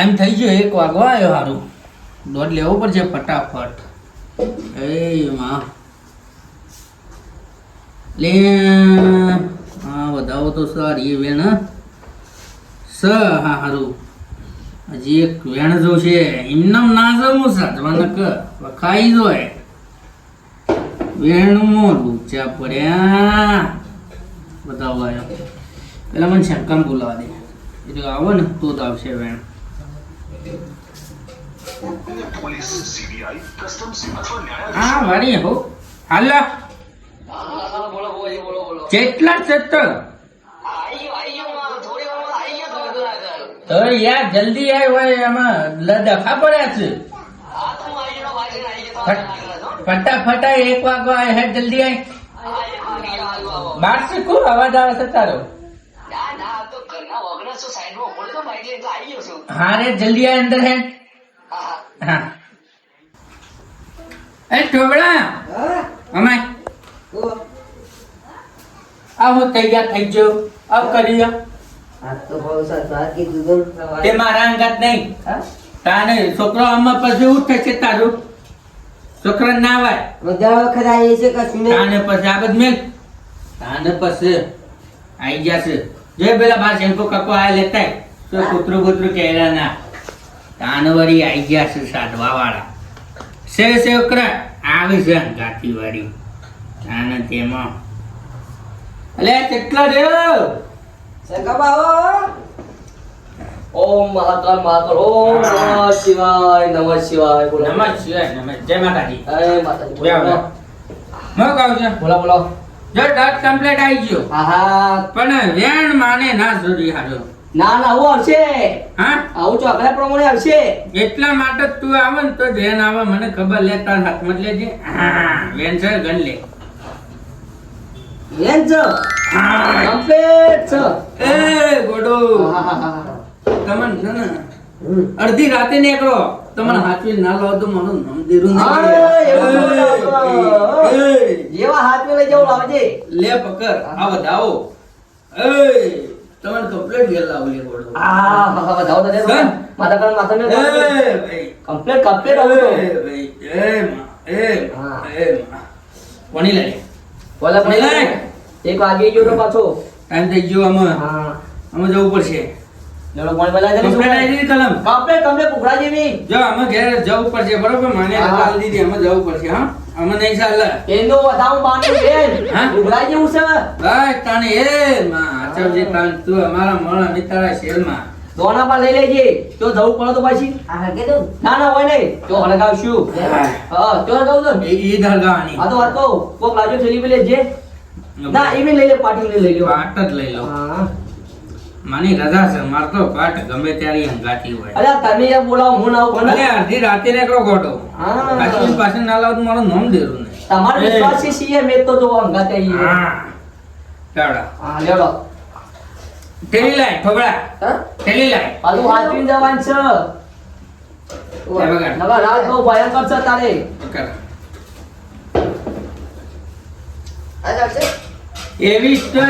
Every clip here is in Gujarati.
ટાઈમ થઈ ગયો, એક વાગવા આવ્યો સારું દોડ લેવો પડશે ફટાફટ. એ માં. લે હા વધાવો તો સારી વેણ સ, હા, હારું. હજી એક વેણ જો છે, એમનામ ના જવું સાધવાના ક વખાઈ જોય. વેણમાં લૂચા પડ્યા. બતાવવા આવ્યો પેલા મને શંકામ બોલાવા દે. એટલે આવો ને, તો જ આવશે વેણ. પોલીસ હા વારી હો. હાલા. કેટલા સત્તર તો યાર જલ્દી આવ્યો હોય એમાં લ- દફા પડ્યા છે. ફટાફટ એક વાગવા આય હે જલ્દી આય. બાર શીખું અવાજ આવે છે તારો? હા રે જલ્દી આ અંદર હે. હા. એ ટોબડા અમે આ હું તૈયાર થઈ ગયો. આવ કરી લો. તે મારા અંગાત નહીં. તાને છોકરો આમાં પછી એવું થશે તારું. છોકરા ના આવાય તાને પછી આ બધ મેલ. તાને પછી આવી જશે જે પેલા બાર શંકુ કકો આ લેતા તો કૂતરું કૂતરું કહેલા ના તાનવરી આવી ગયા છે સાધવા વાળા સે સે છોકરા આવી છે ગાતી વાળી તાને તેમાં. અલે કેટલા રહ્યો ઓમ મહાકાલ મહાકાલ ઓમ નમઃ શિવાય નમઃ શિવાય. બોલો. નમઃ શિવાય નમઃ. જય માતાજી. જય માતાજી. બોલા. બોલા બોલો બોલો. જો ડટ કમ્પ્લીટ આવી ગયો. હા હા પણ વેણ માને ના જોડી હાલો ના ના હું આવશે. હા? આવું ચોકડા પ્રમાણે આવશે. એટલા માટે તું આવે ને તો વેન આવે મને ખબર લે તાર હાથમાં જ લેજે. વેન છે ગણ લે. વેન છે. હા. કમ્પ્લીટ છે. એ ગોડો. તમને છે ને? હમ. અડધી રાતે નીકળો. તમને હાથવી ના લાવ તો મારું નામ દેરું હા, એવું ન જેવા હાથમાં લઈ જવું લાવજે. લે પકડ આ વધાવો. એ તમને કમ્પ્લીટ વેલ લાવો લે ગોડો હા હા વધાવો તો દે માતા માથા માતા માથા એ ભાઈ. કમ્પ્લીટ કમ્પ્લીટ આવું ભાઈ. એ એ હા. એ કોની લે બોલે બોલે. એક વાગી ગયો તો પાછો. ટાઈમ થઈ ગયો અમે હા. અમે જવું પડશે. લેવડો પાણી પેલા જરી કમ્પ્લેટ આવી કલમ. કમ્પ્લીટ કમ્પ્લીટ કુકડા જેવી જો અમે ઘેર જવું પડશે બરોબર? મને હા. દીધી અમે જવું પડશે હા? અમે નહીં ચાલે. એનો વધાવું બાંધ્યું બેન હા? જેવું છે ભાઈ તાને એ તું અમારા દોણા પર લઈ લેજે. તો જવું પડે તો પાછી. ના ના હોય નહીં. તો હળગાવશું. હા. તો હળગાવું તો. એ ઈદ હળગાવાની. આ તો વાત કહું. કોક લાજો થેલી પેલે ના એ લઈ લે પાટી લઈ લો. પાટ જ લઈ લો હા. માની રજા છે માર તો પાટ ગમે ત્યારે હંગાતી હોય. અરે તમે એ બોલાવો હું ના આવું. ભલે ભલે અડધી રાતે નીકળો ગોટો હા. પાછી પાછી ના લાવ તો મારું નામ દેરું ને તમારો વિશ્વાસ છે સીએ મેં તો જો હંગાતે આવીએ. હા. ટાડા હા લેડો. ટેલી લાય ઠોકળા હા? ટેલી લાય. પાછું હાથવી જવાન છે. નવા રાત બહુ ભયંકર છે તારે. પકડ. એવી જ તો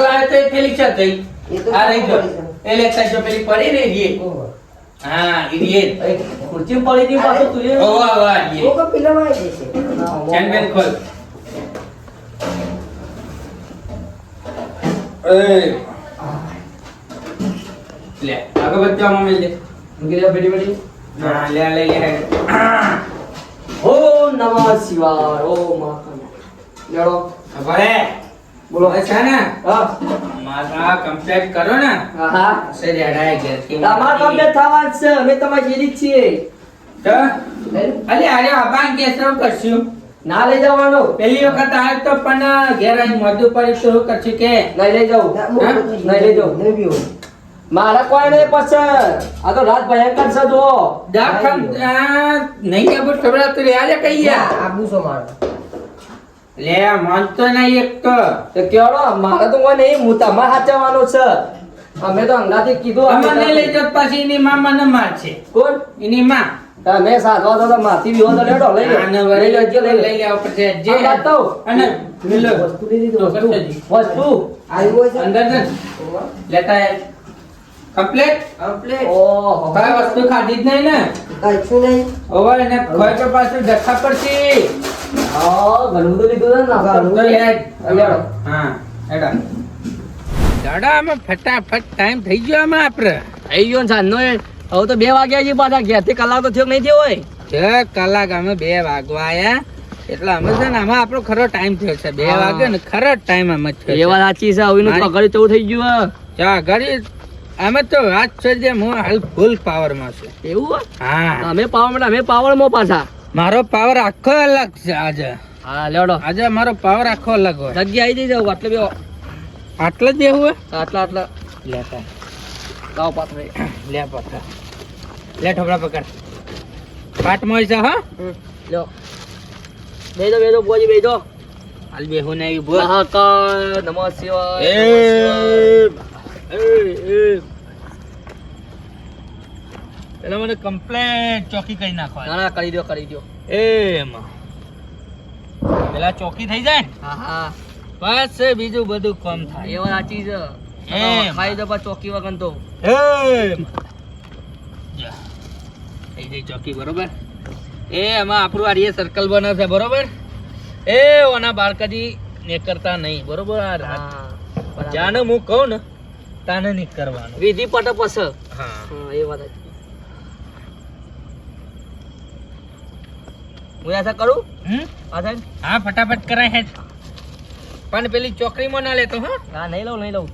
લાવે છે આ રહી જો પેલી પડી હા ખુરચી પડી પાછું ઓ વાહ વાહ રી ચેન બેન ખોલ. એ. લે આગળ બચ્ચા મમ્મી લે મૂકી બેટી બેટી હા લે લે લે. નમઃ શિવાય. મહાકાલ લેવડો ભલે બોલો હવે છે ને? મારા કમ્પ્લેટ કરો ને. હા. સે રેડાય ઘેર તમાર કમ્પ્લેટ થવા છે. અમે તમારી જેરી છીએ. તો? અલે અરે અબાન કે શું કરશું. ના લઈ જવાનો. પેલી વખત આવ્યો તો પણ ઘેર આવીને મોઢું પડી શરૂ કરશું કે? નહીં લઈ જાઉં નહીં. લઈ જાઉં મારા કોઈ નહીં પસંદ. આ તો રાત ભયંકર છે જો દાખલ આ, નહીં કે બસ ખબર તો લે કઈ યાર? લે માનતો નહીં એક તો. તો કેળો મારે તો કોઈ નહીં હું તમારે હાચવાનો છે. અમે તો અંગાથી કીધું અમે અમને લઈ જત પછી એની માં મને મારશે કોણ? એની માં. તમે સાધવા તો તો માથી વિવો તો લેડો લઈ લે. આને લઈ વળી લઈ લઈ લેવા પડશે. જે તો. અને લો. વસ્તુ લઈ તો વસ્તુ. આવ્યો છે. અંદર લેતા આય. કમ્પ્લીટ ઓહો કઈ વસ્તુ ખાધી જ નહીં ને? કશું નહીં. હવે ને ખોય તો પાછું જખા પડશે હા ઘણું તો લીધું છે ને ઘણું. તો લે હા એડા દાડા અમે ફટાફટ ટાઈમ થઈ ગયો આમાં આપણે. થઈ ગયો ને સાંજનો એ. હવે તો બે વાગ્યા છે પાછા. ઘેરથી કલાક તો થયો નહીં થયો હોય? છ કલાક અમે બે વાગવા આયા. એટલે અમે છે ને આમાં આપણો ખરો ટાઈમ થયો છે. બે વાગે ને ખરો ટાઈમ અમે થયો એ વાત સાચી છે. હવે પકડી ચૌ થઈ ગયું ચા છે ઘડી અમે તો વાત છે જે હું હાલ ફૂલ પાવરમાં છું. એવું હે? હા અમે પાવર અમે પાવરમાં પાછા. મારો પાવર આખો અલગ છે આજે. હા લેડો આજે મારો પાવર આખો અલગ હોય. જગ્યા આવી જઈ આટલે બે આટલે જ બેહું આટલા આટલા. લેતા કાવ પાત્ર લે પાત્ર લે ઠોકરા પકડ. પાટમાં છે હા. લ્યો. બેજો બેજો બોજી બેજો હાલ બેહું નહીં બોલ મહાકાળ નમઃ શિવાય. એ એ. એ પેલા મને કમ્પ્લેટ ચોકી કરી નાખવા ના ના કરી દો કરી દો એમાં. પેલા ચોકી થઈ જાય હા હા. બસ બીજું બધું કમ થાય. વાત સાચી છે. એમ. ખાઈ દો ચોકી વગર તો. એમ. થઈ ગઈ ચોકી બરોબર? એ એમાં આપણું આ સર્કલ બને છે બરોબર? એ ઓના બાળકાજી કરતા નહીં બરોબર. જાને હું કહું ને તાને નહીં કરવાનું. વિધિ પટ પસ હા. એ વાત હું આશા કરું? હમ? આશા હા ફટાફટ કરાય હે પણ પેલી ચોકડીમાં ના લેતો હા. હા નહીં લઉં નહીં લઉં.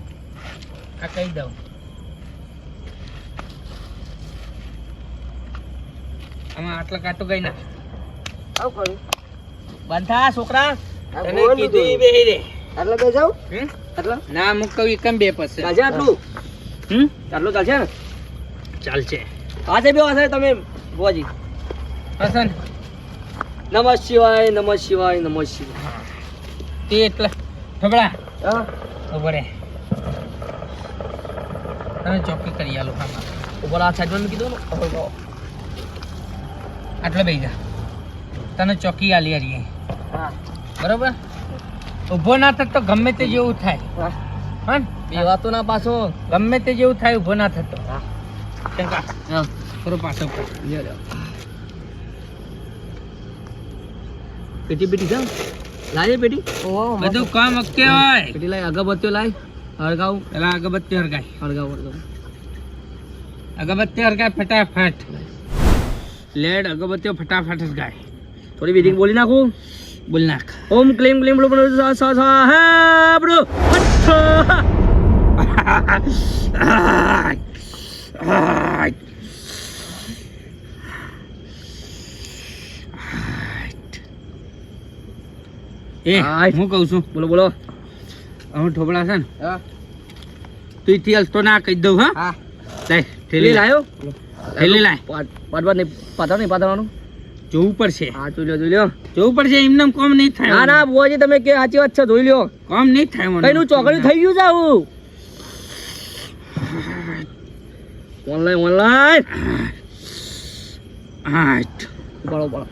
આ કહી દઉં. આમાં આટલા કાટું ગઈ ના આવું કરું. બંધા છોકરા. તને કીધું બેહી રે. આટલે બે જાઉં? હમ? ના મુક કહું કમ બે પછી ચાલશે આટલું? હમ? આટલું ચાલશે ને? ચાલશે. આજે બે વાસે તમે બોજી હસન નમઃ શિવાય નમઃ શિવાય નમઃ શિવાય. તે એટલે ઠબડા હા. ઉભરે તમે તને ચોકી કરી આલો હા ઉપર આ સાઈડમાં કીધું ને. આટલે બેહી જા. તને ચોકી આલી આરીએ હા. બરોબર? ઊભો ના થતો ગમે તે જેવું થાય. હા? ના પાછો. ગમે તે જેવું થાય ઊભો ના થતો. હા. થોડો પાછો. પેટી પેટી જાવ પેટી. બધું કામ ઓકે હોય પેટી લાય અગરબત્તીઓ લાય. હળગાવ. પેલા અગરબત્તી હરગાય હળગાવ હળગાવ. અગરબત્તી હરગાય ફટાફટ. લેડ અગરબત્તીઓ ફટાફટ હરગાય થોડી વિધિ બોલી નાખું. બોલ નાખ ઓમ ક્લીમ ક્લીમ બ્લુ બ્લુ સા સા સા હે બ્રુ. એ હાય. હું કહું છું? બોલો બોલો. હું ઠોબળા છે ને હા. તું ઇતિહાસ તો ના કહી દઉં હા? થેલી થેલી લાય? થેલી લાય. પાડવા નહીં પાતા નહીં પાથરવાનું જોવું પડશે. હા જોઈ લો જોઈ લ્યો. જોવું પડશે એમને કોમ નહીં થાય ના ના બોજી તમે કે સાચી વાત છે જોઈ લ્યો. કોમ નહીં થાય મને. કઈનું ચોકડી થઈ ગયું જાવું ઓનલાઈન ઓનલાઈન. આઠ. બળો બળો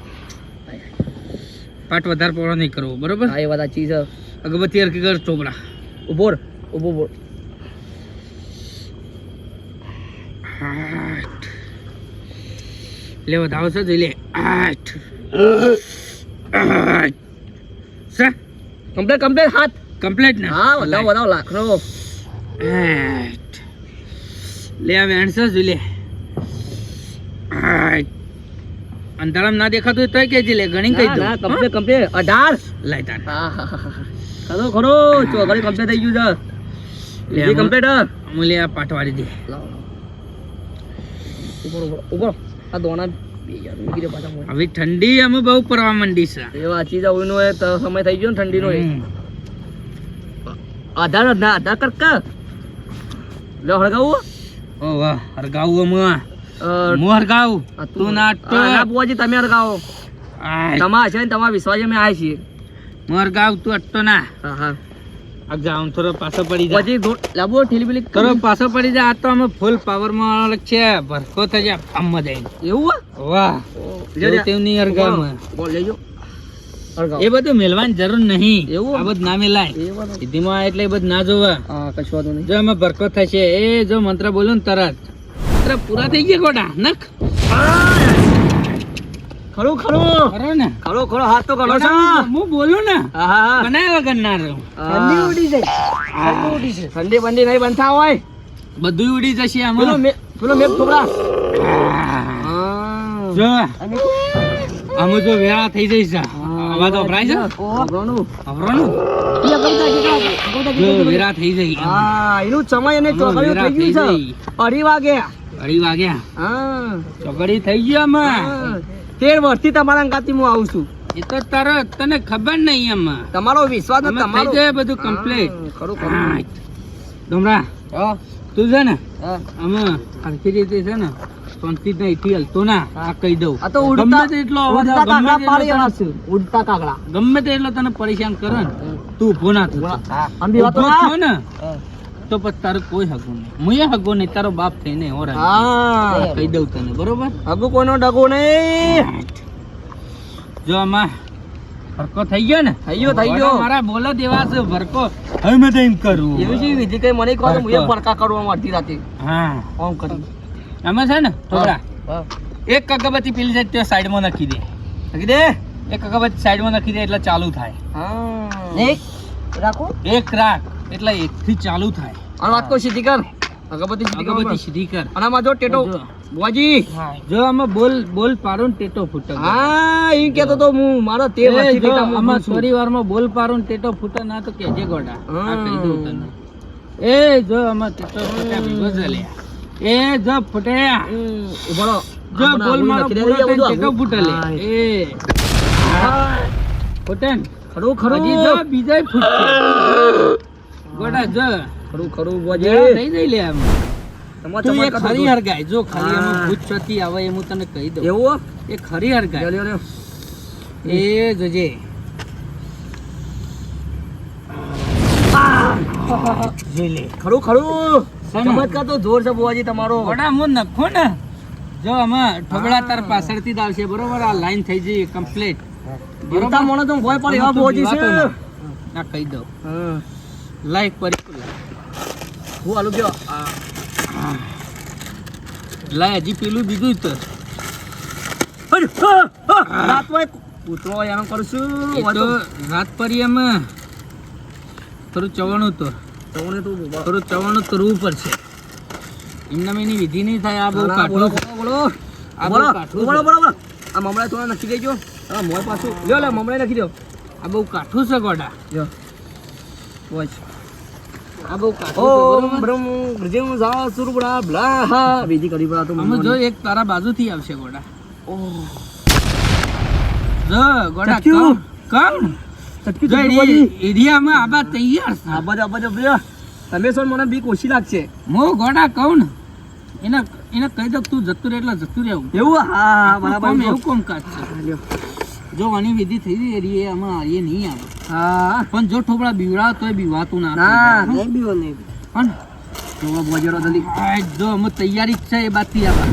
પાટ વધારે પોળો નહીં કરવો બરોબર? હા એ વાત સાચી છે. અગરબત્તી હરકી કર ચોપડા. ઊભો ઊભો બોલ હાટ. લે ધાવ છે જોઈ લે આઠ. સા? કમ્પ્લેટ કમ્પ્લેટ હાથ. કમ્પ્લેટ ને? હા વધાવો વધાવો લાખનો આઠ. લે આ વેણસો જોઈ લે. અંધારામાં ના દેખાતું તો કે લે ઘણી કહી દો કમ્પ્લેટ કમ્પ્લેટ અઢાર. લઈ તાર. ખરો ખરો. ચોકડી કમ્પ્લેટ થઈ ગયું છે. લે કમ્પ્લેટ હા હું. લે આ પાટ દે. લાવો ઉપર ઊભો આ દોણા. હવે ઠંડી અમે બહુ પડવા માંડી છે. એ વાંચી જાવ એનો સમય થઈ ગયો ને ઠંડીનો. આધાર ના આધાર કરકા લો હળગાવું ઓ વાહ હરગાવું અમે હું હરગાવું તું ના ના બુઆજી તમે હળગાવો. તમા છે ને તમારા વિશ્વાસ અમે આવ્યા છીએ. હું હરગાવ તું અટતો ના. હા હા. આ થોડો પાછો પડી જાય પછી લાવો ઠેલી પેલી થોડો પાછો પડી જાય આ તો અમે ફૂલ પાવરમાં છે. ભરકો થઈ જાય આમમાં જઈને એવું વાહ. જેવું તેવું બોલ લેજો. એ બધું મેલવાની જરૂર નહીં. એવું? આ બધું ના મેલાય એ સિદ્ધિમાં એટલે એ બધું ના જોવા. કશું વાંધો નહીં. જો અમે ભરકો થશે એ જો મંત્ર બોલું ને તરત. મંત્ર પૂરા થઈ ગયા ગોડા નખ. ખરું ખરો. ખરો ને ખરો ખરો હાથ તો કરો છો. હું બોલું ને હા. બનાવ્યા વગર ના રહું ઠંડી ઉડી જાય ઠંડી ઉડી છે ઠંડી બંડી નહીં બનતા હોય. બધું ઉડી જશે પેલો મે પેલો મેપ છોકરા. જો. અમે તો વેળા થઈ જઈશ આવા તો ભરાય છે. આવરણું? વેરા થઈ જઈ. હા એનું સમય અને ચોકડી ચોકડીઓ વેરા થઈ ગયું જઈ. છે. અઢી વાગ્યા. અઢી વાગ્યા. હા. ચોકડી થઈ ગઈ આમાં. હા. તેર વર્ષથી તમારા અંગાથી હું આવું છું. એ તો તરત તને ખબર નહીં એમાં. તમારો વિશ્વાસ તમારો. જાય બધું કમ્પ્લીટ ખરું ખરું. તું છે ને? અમે હરખી રીતે છે ને શાંતિ નહીં થી હલતો ના આ કહી દઉં. આ તો ઉડતા તેટલો અવાજ ગમે તેટલો ઉડતા કાગડા. તને- ગમે તેટલો તને પરેશાન કરે ને તું ઊભો ના થતો. ના. થયો ને? તો પછી તારું કોઈ હગો નહીં. મુએ હગો નહીં તારો બાપ થઈને હા કહી દઉં તને બરોબર? હગો કોઈનો ડગો નહીં. જો આમાં ભરકો થઈ ગયો ને? થઈ ગયો, થઈ ગયો. મારા બોલો દેવા છે ભરકો. હવે મેં તો એમ કરું. એવું છે વિધિ કઈ મને કહો તો હું એ હરખો. પડકા કરવા અડધી રાતે. હા. ઓમ કરી. આમાં છે ને થોડા એક અગરબત્તી પેલી જાય ત્યાં સાઈડમાં નાખી દે. નાખી દે? એક અગરબત્તી સાઈડમાં નાખી દે એટલે ચાલુ થાય. હા. એક રાખો. એક રાખ. એટલે એક થી ચાલુ થાય. અને વાત કોઈ સીધી કર. અગરબત્તી સીધી કર. અગરબત્તી સીધી કર. અને આમાં જો ટેટો. બુઆજી. જો આમાં બોલ બોલ પાડો ને ટેટો ફૂટે. હા એ કેતો તો હું મારો તે જો ટેટા આમાં મૂકું છું. થોડી વારમાં બોલ પાડો ને ટેટો ફૂટે ના તો કેજે ગોડા. આ કહી દઉં તને. એ જો આમાં ટેટો ફૂટે ભેગો એ જો ફૂટે. ઊભો જો બોલ મારો ટેટો ફૂટે લે. એ. ફૂટે ને. ખરો બીજા ફૂટશે. ગોડા જો. ખરું ખરું વેળા બુઆજી થઈ લે આમ તું એ ખરી હરગાય જો ખરી એમાં ભૂત છતી આવે એ હું તને કહી દઉં. એવું એ ખરી હરગાય લ્યો, લ્યો, લ્યો. એ જોજે. ખરું ખરું. ચમત્કાર તો જોર છે બુઆજી તમારો. વડા હું નખો ને. જો આમાં ઠોકડા તાર પાછળથી જ આવશે. બરોબર આ લાઈન થઈ જઈ કમ્પ્લીટ તો ભોય પડે એવા બુઆજી છે. ના કહી દઉં. હા. લાઈફ પર હું આલુ ગયો લાય હજી પેલું બીજું તો. રાતમાં કૂતરો એમ કરું છું. એ તો રાત પરી એમ. થોડું ચવાણું તો. થોડું ચવાણું કરવું પડશે એમના એની વિધિ નહીં થાય આ બહુ કાઠું બોલો બોલો બોલો. બોલો આ મમરા થોડા નાખી દેજો હા મોય પાછું લ્યો લે મમરા નાખી દો. આ બહુ કાઠું છે ગોડા. લ્યો. વોચ ઓમ બ્રહ્મ ગૃજમ ઝા સુરબડા બ્લા હા કરી પડા તો અમે જો એક તારા બાજુથી આવશે ગોડા. ઓહ જો ગોડા કમ કમ. જો ચટકી બાજી એરી- એરિયામાં આબા તૈયાર છે. આ બાજુ આ તમે મને બીક ઓછી લાગશે. મો ગોડા કહું ને. એને એને કહી દઉં તું જતું રહે એટલે જતું રહેવું. એવું? હા હા બરાબર કોમ એવું કોમ કાજ છે હા, લ્યો. જો આની વિધિ થઈ ગઈ એરી આમાં એ નહીં આવે. હા. પણ જો ઠોપડા બીવડાવ તોય બીવાતું ના ના. પણ નહીં બીવો નહીં જોવા બોજરો દલી આ જો અમે તૈયારી છે એ બાદથી આવા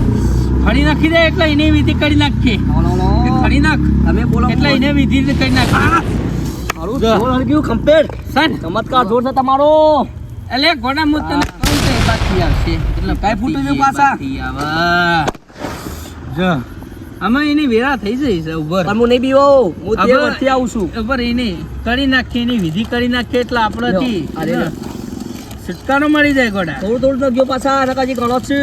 ખડી નાખી દે એટલે એની વિધિ કરી નાખીએ. ખડી નાખ. તમે બોલો એટલે એને વિધિ કરી નાખ. કમ્પ્લીટ સન ચમત્કાર જોર છે તમારો. એટલે તને કહું એ આવશે. એટલે કાંઈ ફૂટું પાછા? આવે. જો. અમે એની વેરા થઈ જઈ છે ઉપર પણ હું નહીં બીવો હું તે વર્ષથી આવું છું. ઉપર એની કરી નાખીએ એની વિધિ કરી નાખીએ એટલે આપણાથી. છુટકારો મળી જાય ગોડા થોડું થોડું તો ગયો પાછા નકાજી ગણો છે.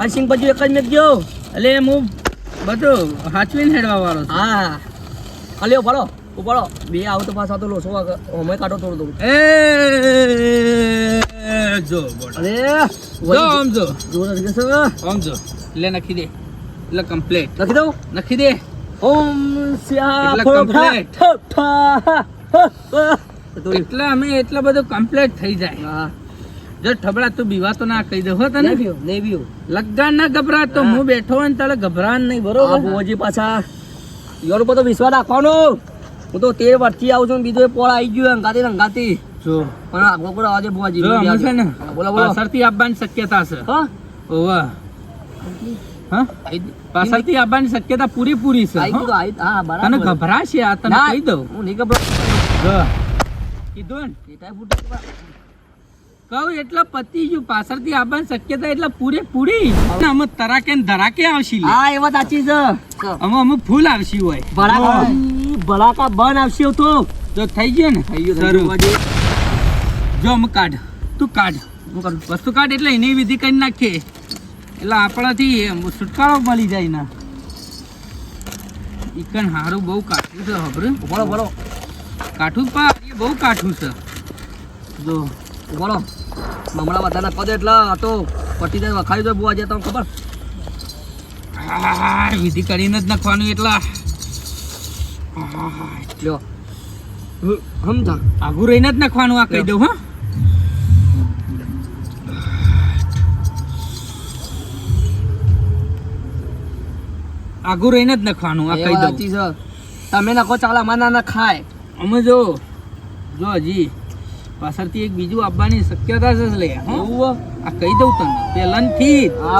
હરસિંહ પછી એક જ મેં ગયો. એટલે હું બધું હાચવીને હેડવા વાળો હા હા. લ્યો ભરો ઉપાડો બે આવો તો પાછા તો લોસો અમે કાઢો થોડું થોડું. એ જો અરે જો આમ જો. જોર આમ જો. લે નાખી દે. એટલે કમ્પ્લીટ લખી દઉં? લખી દે. ઓમ સ્યા કમ્પ્લીટ. તો. એટલે અમે એટલા બધો કમ્પ્લેટ થઈ જાય. જો ઠબડા તું બીવાતો ના કહી દે હો તને. નહીં બીવો નહીં બીવો લગા ના ગભરા તો હું. બેઠો હોય ને તારે ગભરાન નહીં બરોબર? ભુવાજી પાછા. યોર ઉપર તો વિશ્વાસ રાખવાનો. હું તો તેર વર્ષથી આવું છું બીજો પોળ આવી ગયો અંગાતી અંગાતી જો. પણ આ ગોકળો આજે ભુવાજી જો અમે છે ને બોલો બોલો. પાછળથી આપવાની શક્યતા છે. હા? ઓવા પાછળથી આવવાની શક્યતા પૂરેપૂરી છે તને ગભરાશે આ તને કહી દઉં. હું નહીં ગભરા કીધું ને. કહું એટલે પતી ગયું. પાછળથી આવવાની શક્યતા એટલે પૂરેપૂરી. અમે તરાકે ને ધરાકે આવશી. હા એ વાત સાચી છે. અમે અમે ફૂલ આવશી હોય. ભડાકા ભડાકા બન આવશે તો. જો થઈ ગયો ને? થઈ ગયું. જો અમે કાઢ. તું કાઢ. વસ્તુ કાઢ એટલે એની વિધિ કરી નાખીએ. એટલે આપણાથી છુટકારો મળી જાય ના. ઈકણ હારું બહુ કાઠું છે હબરે બોલો બોલો કાઠું પા એ બહુ કાઠું છે. જો બોલો હમણાં બધાના પદ એટલે આ તો પટી જાય વખાડી દો બુવા જાય તમને ખબર? વિધિ કરીને જ નાખવાનું એટલા. હમ, સમજા આગું રહીને જ નાખવાનું આ કહી દઉં હા. આગું રહીને જ નખવાનું આ કહી દઉં. છે તમે નખો ચાલ અમારા ના ખાય. અમે જો જો હજી પાછળથી એક બીજું આપવાની શક્યતા છે લે હું. આ કહી દઉં તને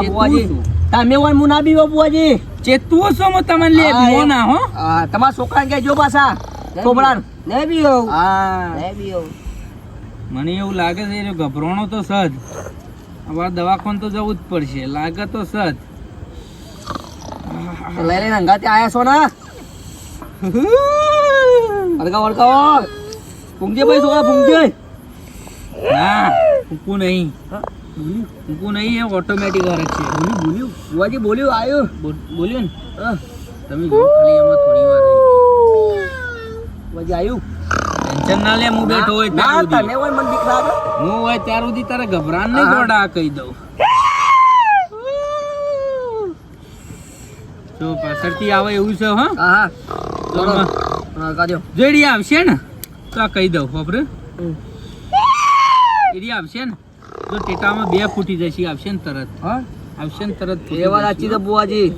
જ બુઆજી. છું. તમે હોય મુના બી બુઆજી. ચેતવું છો હું તમને લે બીવો ના હો. તમારા છોકરાને કહેજો પાછા. છોકરાને. ને બીઓ હા. ને બીઓ મને એવું લાગે છે એ ગભરાણો તો સજ. અમારે દવાખાન તો જવું જ પડશે. લાગે તો સજ. લઈ લઈને અંગાતે આયા છો ને? અડકાવો અડકાવો ફૂંકજે ભાઈ છોકરા ફૂંકજે. ના ફૂકું નહીં. ફૂકું નહીં એ ઓટોમેટિક વાર છે. બોલ્યું બોલ્યું. બુઆજી બોલ્યું આવ્યું બોલ્યું ને. તમે જો ખાલી એમાં થોડી વાર રહી. આવ્યું ટેન્શન ના લે હું બેઠો હોય ત્યાં તને સુધી હું હોય ત્યાર સુધી તારે ગભરાન નહીં. ગોડા કહી દઉં. જો પાછળથી આવે એવું છે હા. હા તો કાઢ્યો જેડી આવશે ને તો આ કહી દઉં ખબર એડી આવશે ને જો ટેટામાં બે ફૂટી જશે આવશે ને તરત. હા? આવશે ને તરત એ વાત. સાચી છે બુઆજી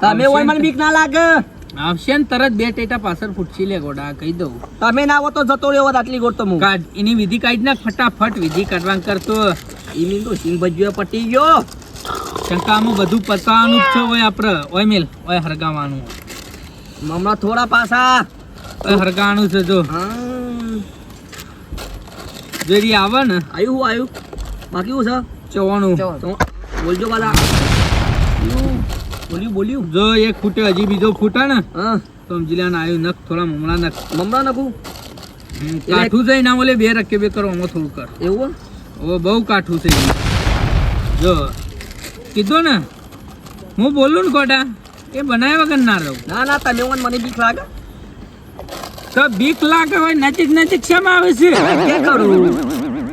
તમે હોય મને બીક ના લાગે. આવશે ને તરત બે ટેટા પાછળ ફૂટશી લે ગોડા કહી દઉં. તમે ના આવો તો જતો રહ્યો આટલી ગોડ તો હું કાઢ એની વિધિ કાઢી નાખ ફટાફટ વિધિ કાઢવાનું કરતો. એની તો સિંહ ભજીયો પટી ગયો. શંકામાં બધું પતાવવાનું જ છે ઓય આપણે ઓય મેલ ઓય હરગાવાનું. હમણાં થોડા પાછા. ઓય હરગાવાનું છે જો. જેરી આવે ને. આવ્યું હું આવ્યું બાકી હું છે? ચવાનું. બોલજો બાલા બોલ્યું. બોલ્યું જો એક ફૂટે હજી બીજો ફૂટે ને. હા. તો સમજી આવ્યું નખ થોડા મમણા નખ. મમરા નખું? કાઠું છે ના બોલે બે રકે બે કરો થોડું કર. એવું ઓ બહુ કાઠું છે જો. કીધું ને? હું બોલું ને ખોટા? એ બનાવ્યા વગર ના રહું. ના ના તમે હોય મને બીક લાગે? તો બીક લાગે હોય નજીક નજીક શેમાં આવે છે? કે કરું?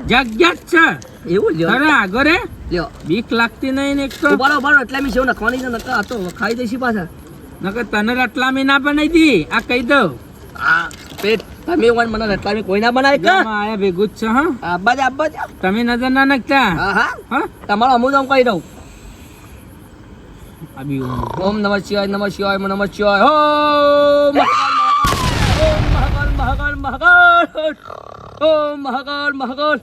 જગ્યા જ છે. એવું લ્યો અરે આગળ હે. લ્યો. બીક લાગતી નહીં ને એક તો. ઉભારો ઉભારો એટલે મેં સેવ નખવાની છે? નકર આ તો ખાઈ દઈશી પાછા. નકર તને રટલામી ના બનાવી દી આ કહી દઉં. આ પેટ તમે વન મને રટલામી કોઈ ના બનાવે કે? આયા ભેગું જ છે હા. આબા જ આબા જ તમે નજર ના નાખતા. હા હા. તમારો અમુક હું કહી દઉં. ઓમ નમઃ શિવાય નમઃ શિવાય નમઃ શિવાય. ઓમ મહાકાલ મહાકાલ મહાકાલ ઓમ મહાકાલ મહાકાલ.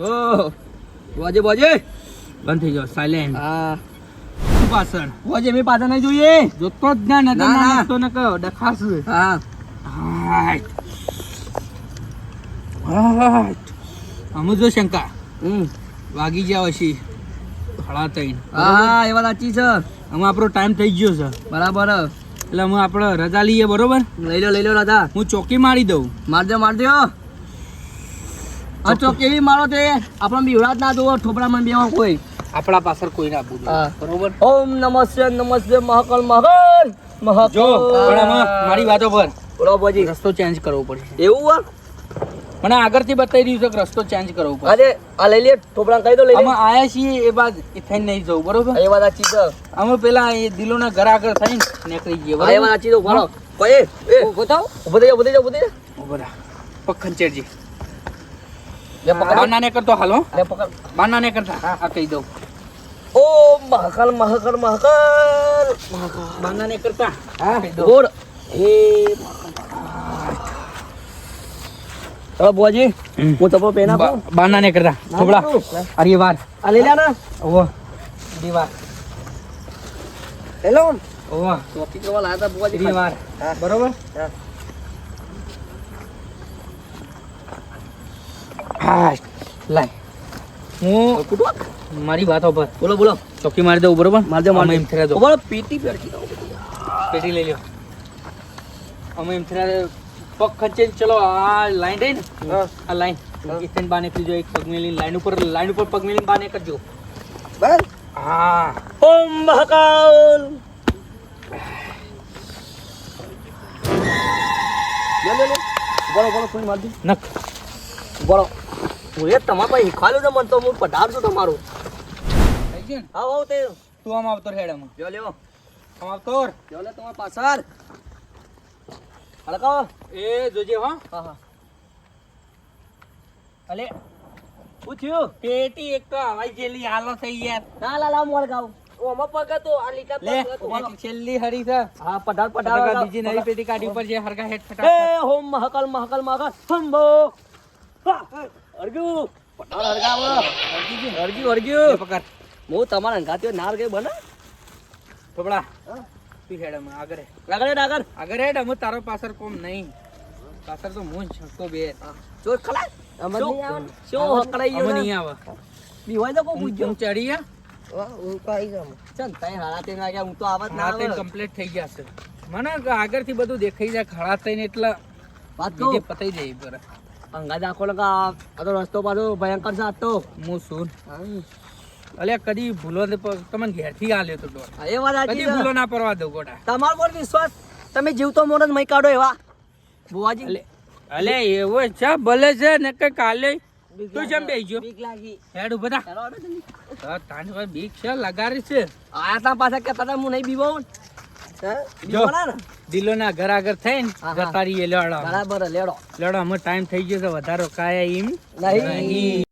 ઓ વાજે બોજે બંધ થઈ જાઓ સાયલેન્ટ હા. પાછળ વાજે મેં પાછા નહીં જોઈએ. જોતો જ ના નજર ના, કહો ડખાશે. હા. હા હાય. અમુ જો શંકા. હમ. વાગી જાવ પછી હા હા એ વાત સાચી છે. અમે આપણો ટાઈમ થઈ ગયો છે. બરાબર. એટલે અમે આપણે રજા લઈએ બરોબર? લઈ લો લઈ લો રાધા હું ચોકી મારી દઉં. મારજો મારજો. તો કેવી મારો તે? આપણો બીવડાત ના જોવો ઠોપડામાં બેવા કોઈ. આપણા પાછળ કોઈ ના પૂછો બરોબર? ઓમ નમસ્તે નમસ્તે મહાકાલ મહાકાલ મહાકાલ. જો પણ મારી વાતો પર બોલો બોજી. રસ્તો ચેન્જ કરવો પડશે. એવું હો? મને આગળથી બતાવી રહ્યું છે કે રસ્તો ચેન્જ કરવો પડે. અરે આ લઈ લે ઠોપડા કહી દો લઈ અમે આયા છીએ એ બાદ એ થઈને નહીં જવું બરોબર? એ વાત સાચી છે. અમે પેલા એ દિલોના ઘર આગળ થઈને નીકળી જઈએ હા, એ વાત બરોબર? સાચી તો બોલો કોઈ એ ઊભો થાવ. ઊભો થઈ જાવ ઊભો થઈ જાવ ઊભો થઈ જાવ ઊભો રહો. પગ લે પકડ. બાના ને કરતો હાલો લે પકડ. બાના ને કરતા. આ કહી દઉં. ઓ મહાકાલ મહાકાલ મહાકાલ. મહાકાલ. બાના ને કરતા. હા કહી દઉં. બોલ હે ચલો બોજી હું તપો પેના બા- બાના ને કરતા થોબડા ના, અરે વાર આ લઈ લે ને ઓહો દીવાર હેલો ઓવા ચોકી કરવા લાયા હતા બુવાજી દીવાર હા. બરોબર હા. હા લાય હું કુટુંબ મારી વાત ઉપર બોલો બોલો ચોકી મારી દઉં બરોબર મારજો અમે એમ થયા દો બોલો પીટી પેરકી દો પેટી લઈ લ્યો અમે એમ થયા પગ ખંચે ચલો આ લાઈન રહી ને. આ લાઈન ઇથેન બાને પીજો એક પગ મેલી લાઈન ઉપર લાઈન ઉપર પગ મેલી બાને કરજો. બસ. હા. ઓમ મહાકાલ. લે લે લે. બોલો બોલો કોઈ મારજી. નક. બોલો. હું એ તમારા પાસે શીખવાડ્યું છે મન તો હું પધાર છું તમારું. થઈ ગયું ને? હા આવો તે. તું આમ આવતો હેડ આમ. લ્યો લ્યો. આમ આવતો જો લે તમારા પાછળ. હલકાવો. એ જોજે હો. હા હા. અલે શું પેટી એક તો હવાઈ જેલી હાલો થઈ યાર. ના લા લા મોળ ગાવ ઓમાં પગ હતો આ લીકા પગ છેલ્લી હરી છે. હા પધાર પધાર બીજી નવી પેટી કાઢી ઉપર જે હરગા હેડ એ હોમ મહાકાલ મહાકાલ મહાકાલ. હંબો અરજુ પટાળ હરગાવ. અરજુ અરજુ પકડ. હું તમારા અંગાતીઓ નાર ગઈ બને. થોબડા હા. તું હેડ આમ આગળ. આગળ હેડ આગળ. આગળ હેડ અમે તારો પાછળ કોમ નહીં. પાછળ તો હું છકો બે. જો ખલાસ. અમે નહીં આવે શો હકડાઈ અમે ગયો નહીં આવે બીવાય તો કોઈ હું પૂછજો. હું ચડી ગયા? તો. ચલ તઈ તે હું તો આવત ના આવે કમ્પ્લીટ થઈ ગયા છે. મને આગળથી બધું દેખાઈ જાય ખડા થઈને એટલે વાત બીજે કહું? પતાઈ જાય પર. અંગાજ આખો લગા આ તો રસ્તો પાછો ભયંકર છે આ તો. હું શું? અલ્યા કદી ભૂલો તમને ઘેરથી આલ્યો તો ડોર એ વાત કદી ભૂલો ના પરવા દઉં ગોટા. તમારો પર વિશ્વાસ તમે જીવતો મોર જ મય કાઢો એવા. બુવાજી. અલે અલે એવો છે ભલે છે ને કે કાલે તું જેમ ગયો બીક લાગી. હેડ ઊભા થા. તો પાસે બીક છે લગારી છે. આ તા પાછા કે તા હું નહીં બીવો જો દિલો ના? ઘર આગળ થઈ ને જતારી જતા લેડો બરાબર લેડો લેડો અમે ટાઈમ થઈ ગયો છે વધારો કાયા એમ નહીં.